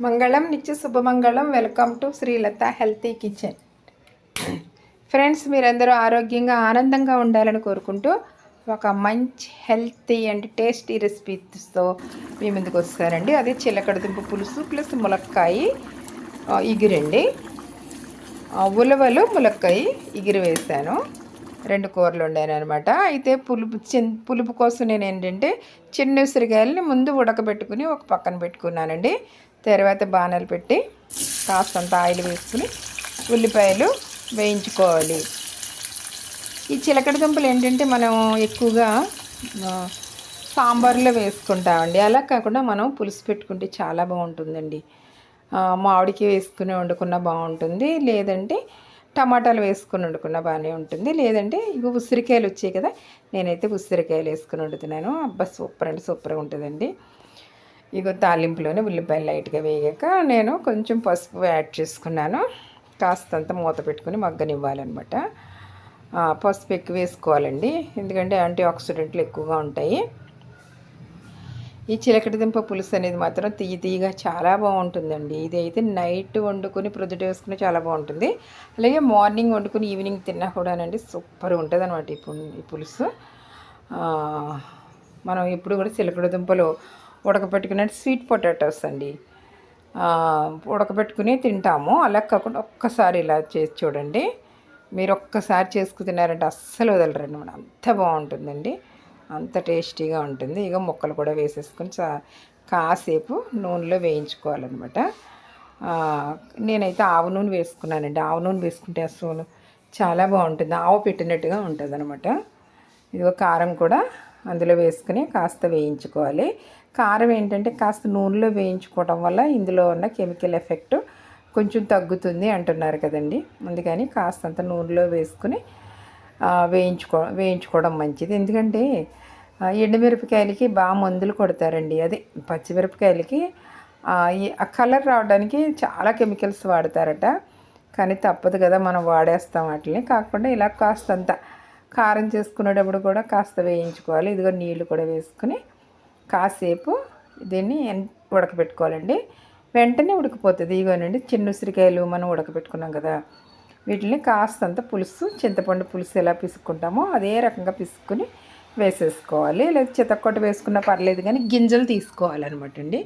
మంగళం నిత్య శుభమంగళం welcome to Srilatha healthy kitchen friends మీరందరూ ఆరోగ్యంగా ఆనందంగా ఉండాలని కోరుకుంటూ ఒక మంచి హెల్తీ అండ్ టేస్టీ రెసిపీస్తో మీ ముందుకు వస్తారండి. అదే చిలకడ దుంప పులుసు ప్లస్ ములక్కాయ ఆ, ఇగురండి. ఉలవలు ములక్కాయ ఇగురు వేసాను రెండు కూరలు వండాను అనమాట అయితే పులుపు చిన్ పులుపు కోసం నేను ఏంటంటే చిన్న ఉసిరికాయలని ముందు ఉడకబెట్టుకుని ఒక పక్కన పెట్టుకున్నానండి. తర్వాత బాణాలు పెట్టి కాస్తంత ఆయిల్ వేసుకుని ఉల్లిపాయలు వేయించుకోవాలి. ఈ చిలకడ దుంపలు ఏంటంటే మనం ఎక్కువగా సాంబార్లో వేసుకుంటామండి. అలా కాకుండా మనం పులుసు పెట్టుకుంటే చాలా బాగుంటుందండి. మామిడికి వేసుకుని వండుకున్న బాగుంటుంది. లేదంటే టమాటాలు వేసుకుని వండుకున్న బాగానే ఉంటుంది. లేదంటే ఇక ఉసిరికాయలు వచ్చాయి కదా నేనైతే ఉసిరికాయలు వేసుకుని వండుతున్నాను. అబ్బా సూపర్ అండి సూపర్గా ఉంటుందండి. ఇగో తాలింపులోనే ఉల్లిపాయలు లైట్గా వేయక నేను కొంచెం పసుపు యాడ్ చేసుకున్నాను. కాస్తంత మూత పెట్టుకుని మగ్గనివ్వాలన్నమాట. పసుపు ఎక్కువ వేసుకోవాలండి. ఎందుకంటే యాంటీ ఆక్సిడెంట్లు ఎక్కువగా ఉంటాయి. ఈ చిలకడ దుంప పులుసు అనేది మాత్రం తీయ తీయగా చాలా బాగుంటుందండి. ఇది అయితే నైట్ వండుకొని ప్రొద్దుట వేసుకుని చాలా బాగుంటుంది. అలాగే మార్నింగ్ వండుకొని ఈవినింగ్ తిన్నా కూడానండి సూపర్ ఉంటుంది అనమాట ఈ పు- ఈ పులుసు. మనం ఎప్పుడు కూడా చిలకడ దుంపలు ఉడకబెట్టుకునే స్వీట్ పొటాటోస్ అండి. ఉడకబెట్టుకుని తింటాము. అలా కాకుండా ఒక్కసారి ఇలా చేసి చూడండి. మీరు ఒక్కసారి చేసుకు తిన్నారంటే అస్సలు వదలరండి. మనం అంత బాగుంటుందండి. అంత టేస్టీగా ఉంటుంది. ఇక ముక్కలు కూడా వేసేసుకొని చా కాసేపు నూనెలో వేయించుకోవాలన్నమాట. నేనైతే ఆవు నూనె వేసుకున్నానండి. ఆవు నూనె వేసుకుంటే అసలు చాలా బాగుంటుంది. ఆవు పెట్టినట్టుగా ఉంటుంది అనమాట ఇదిగో కారం కూడా అందులో వేసుకుని కాస్త వేయించుకోవాలి. కారం ఏంటంటే కాస్త నూనెలో వేయించుకోవడం వల్ల ఇందులో ఉన్న కెమికల్ ఎఫెక్ట్ కొంచెం తగ్గుతుంది అంటున్నారు కదండి. అందుకని కాస్తంత నూనెలో వేసుకుని వేయించుకో వేయించుకోవడం మంచిది. ఎందుకంటే ఎండుమిరపకాయలకి బాగా మందులు కొడతారండి. అదే పచ్చిమిరపకాయలకి ఆ కలర్ రావడానికి చాలా కెమికల్స్ వాడతారట. కానీ తప్పదు కదా మనం వాడేస్తాం వాటిని కాకుండా ఇలా కాస్తంత కారం చేసుకునేటప్పుడు కూడా కాస్త వేయించుకోవాలి. ఇదిగో నీళ్ళు కూడా వేసుకుని కాసేపు దీన్ని ఉడకబెట్టుకోవాలండి. వెంటనే ఉడికిపోతుంది. ఇగోనండి చిన్న ఉసిరికాయలు మనం ఉడకబెట్టుకున్నాం కదా. వీటిని కాస్తంత పులుసు చింతపండు పులుసు ఎలా పిసుక్కుంటామో అదే రకంగా పిసుక్కుని వేసేసుకోవాలి. లేదా చితక్కొట్ట వేసుకున్నా పర్లేదు కానీ గింజలు తీసుకోవాలన్నమాట అండి.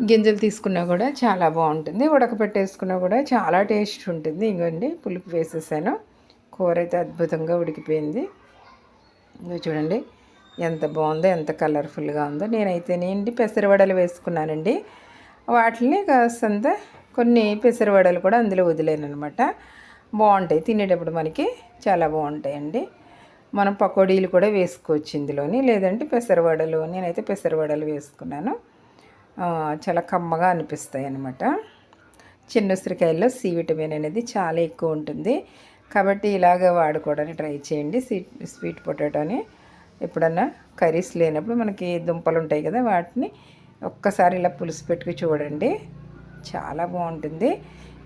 గింజలు తీసుకున్నా కూడా చాలా బాగుంటుంది. ఉడకపెట్టేసుకున్నా కూడా చాలా టేస్ట్ ఉంటుంది. ఇంకోండి పులుపు వేసేసాను. కూర అయితే అద్భుతంగా ఉడికిపోయింది. చూడండి. ఎంత బాగుందో ఎంత కలర్ఫుల్గా ఉందో. నేనైతే ఏంటి పెసరవడలు వేసుకున్నానండి. వాటిని కాస్తంత కొన్ని పెసరవడలు కూడా అందులో వదిలేనమాట అనమాట బాగుంటాయి. తినేటప్పుడు మనకి చాలా బాగుంటాయండి. మనం పకోడీలు కూడా వేసుకోవచ్చు ఇందులోని. లేదంటే పెసరవడలు నేనైతే పెసరవడలు వేసుకున్నాను. చాలా కమ్మగా అనిపిస్తాయి అన్నమాట చిన్న ఉసిరికాయల్లో సి విటమిన్ అనేది చాలా ఎక్కువ ఉంటుంది. కాబట్టి ఇలాగ వాడుకోవడానికి ట్రై చేయండి. స్వీట్ స్వీట్ పొటాటోని. ఎప్పుడన్నా కర్రీస్ లేనప్పుడు మనకి దుంపలు ఉంటాయి కదా వాటిని ఒక్కసారి ఇలా పులుసు పెట్టుకు చూడండి. చాలా బాగుంటుంది.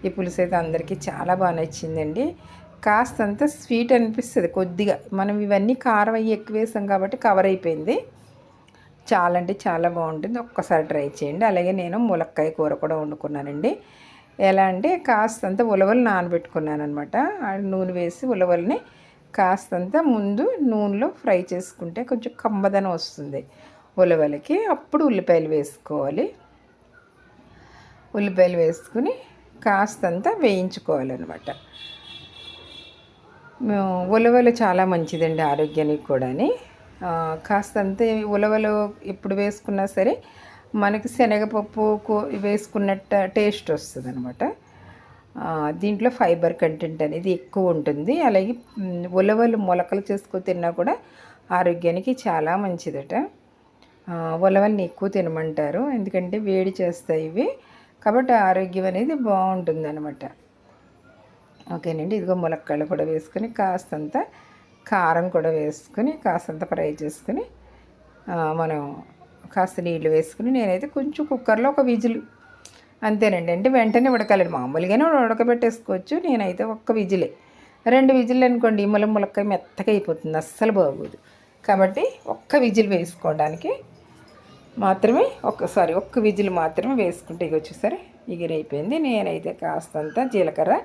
ఈ పులుసు అయితే అందరికీ చాలా బాగా నచ్చిందండి. కాస్తంత స్వీట్ అనిపిస్తుంది కొద్దిగా. మనం ఇవన్నీ కారం అయ్యి ఎక్కువ వేసాం కాబట్టి కవర్ అయిపోయింది. చాలా అంటే చాలా బాగుంటుంది. ఒక్కసారి ట్రై చేయండి. అలాగే నేను ములక్కాయ కూర కూడా వండుకున్నానండి. ఎలా అంటే కాస్తంత ఉలవలు నానబెట్టుకున్నాను అనమాట నూనె వేసి ఉలవల్ని కాస్తంత ముందు నూనెలో ఫ్రై చేసుకుంటే కొంచెం కమ్మదనం వస్తుంది. ఉలవలకి అప్పుడు ఉల్లిపాయలు వేసుకోవాలి. ఉల్లిపాయలు వేసుకుని కాస్తంత వేయించుకోవాలన్నమాట. ఉలవలు చాలా మంచిదండి ఆరోగ్యానికి కూడాని. కాస్తంత ఉలవలు ఎప్పుడు వేసుకున్నా సరే మనకి శనగపప్పు కూ- వేసుకున్నట్ట టేస్ట్ వస్తుంది అనమాట దీంట్లో ఫైబర్ కంటెంట్ అనేది ఎక్కువ ఉంటుంది. అలాగే ఉలవలు మొలకలు చేసుకొని తిన్నా కూడా ఆరోగ్యానికి చాలా మంచిదట. ఉలవల్ని ఎక్కువ తినమంటారు. ఎందుకంటే వేడి చేస్తాయి ఇవి. కాబట్టి ఆరోగ్యం అనేది బాగుంటుంది అనమాట ఓకేనండి. ఇదిగో ములక్కాయలు కూడా వేసుకొని కాస్తంత కారం కూడా వేసుకొని కాస్తంత ఫ్రై చేసుకుని మనం కాస్త నీళ్ళు వేసుకుని నేనైతే కొంచెం కుక్కర్లో ఒక విజిల్ అంతేనండి. అంటే వెంటనే ఉడకాలండి. మామూలుగానే ఉడకబెట్టేసుకోవచ్చు. నేనైతే ఒక్క విజిలే. రెండు విజిల్ అనుకోండి ముల ములక్కాయ మెత్తగా అయిపోతుంది. అస్సలు బాగోదు. కాబట్టి ఒక్క విజిల్ వేసుకోవడానికి మాత్రమే ఒక్కసారి ఒక్క విజిల్ మాత్రమే వేసుకుంటే ఇక వచ్చేసరి ఎగిరైపోయింది. నేనైతే కాస్తంత జీలకర్ర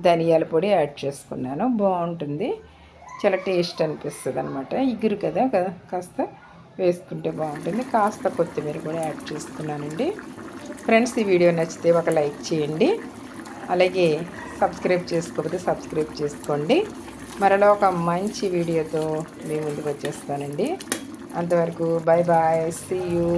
ధనియాల పొడి యాడ్ చేసుకున్నాను. బాగుంటుంది. చాలా టేస్ట్ అనిపిస్తుంది అనమాట ఇగురు కదా కదా కాస్త వేసుకుంటే బాగుంటుంది. కాస్త కొత్తిమీర కూడా యాడ్ చేసుకున్నానండి. ఫ్రెండ్స్ ఈ వీడియో నచ్చితే ఒక లైక్ చేయండి. అలాగే సబ్స్క్రైబ్ చేసుకోకపోతే సబ్స్క్రైబ్ చేసుకోండి. మరలా ఒక మంచి వీడియోతో మీ ముందుకు వచ్చేస్తానండి. అంతవరకు బాయ్ బాయ్ సీ యూ